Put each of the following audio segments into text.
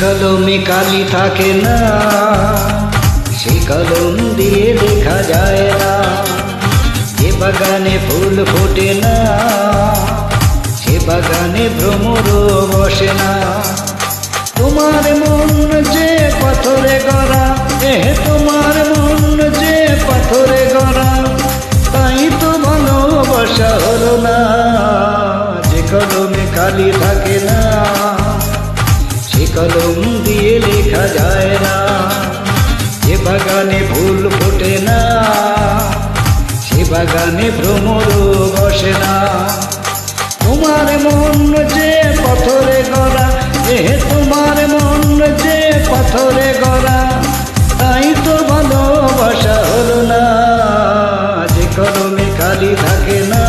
কলমে কালি থাকে না, সে কলম দিয়ে দেখা যায় না। যে বাগানে ফুল ফোটে না, সে বাগানে ভ্রমর বসে না। তোমার মন যে পাথরে গড়া এ তোমার মন যে পাথরে কলম দিয়ে লেখা যায় না। যে বাগানে ফুল ফোটে না, সে বাগানে ভ্রমর বসে না। তোমার মন যে পাথরে গড়া এ তোমার মন যে পাথরে গড়া, তাই তো ভালোবাসা হলো না। যে কলমে খালি থাকে না,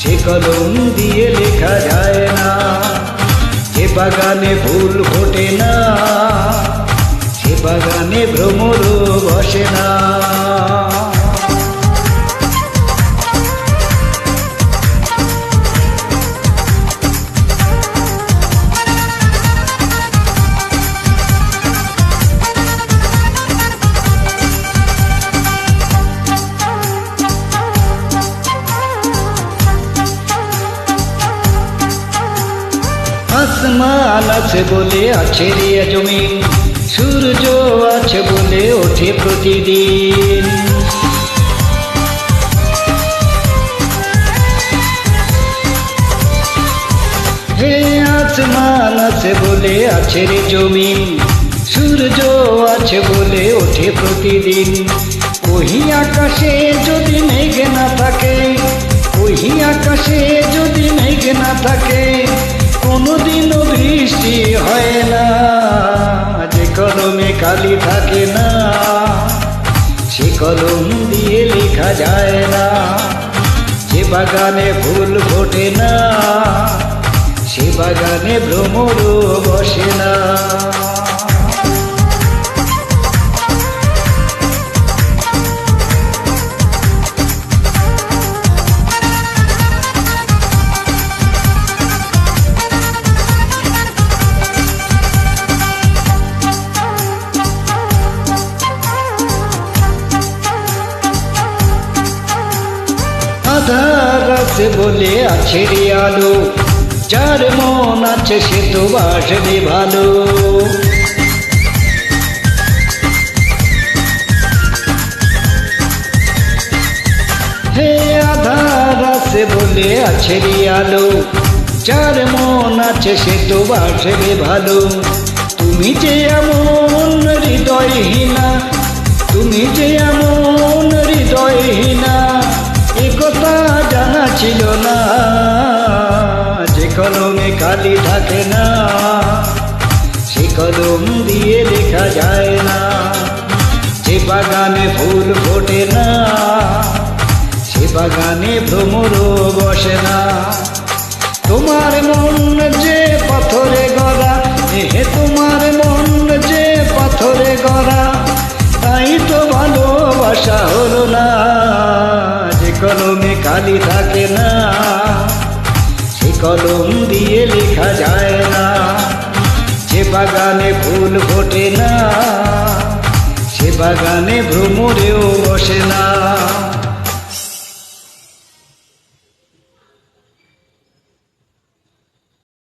সে কলম দিয়ে লেখা যায় না। বাগানে ভুল ফোটে না সে বাগানে ভ্রমর বসে না। আসমান আছে বলে আছে রে জমি সূর্য আছে বলে ওঠে প্রতিদিন। হে আসমান আছে বলে আছে রে জমি সূর্য আছে বলে ওঠে প্রতিদিন। ওহি আকাশে যদি মেঘ না থাকে, ওহি আকাশে যদি মেঘ না থাকে কোনোদিনও বৃষ্টি হয় না, যে কলমে কালি থাকে না, সে কলম দিয়ে লেখা যায় না, যে বাগানে ফুল ফোটে না, সে বাগানে ভ্রমরও বসে না। আধার আছে বলে আছে রে আলো যার মন আছে সে তো বাসবে ভালো। হে আধার আছে বলে আছে রে আলো যার মন আছে সে তো বাসবে ভালো। তুমি যে এমন হৃদয়হীনা, তুমি যে এমন হৃদয়হীনা ছিল না, যে কলমে কালি থাকে না, সে কলম দিয়ে লেখা যায় না, যে বাগানে ফুল ফোটে না, সে বাগানে ভ্রমর বসে না। তোমার মন যে পাথরে গড়া এ তোমার মন যে পাথরে গড়া কলম দিয়ে লেখা যায় না। যে বাগানে ফুল ফোটে না, সে বাগানে ভ্রমরেও বসে না।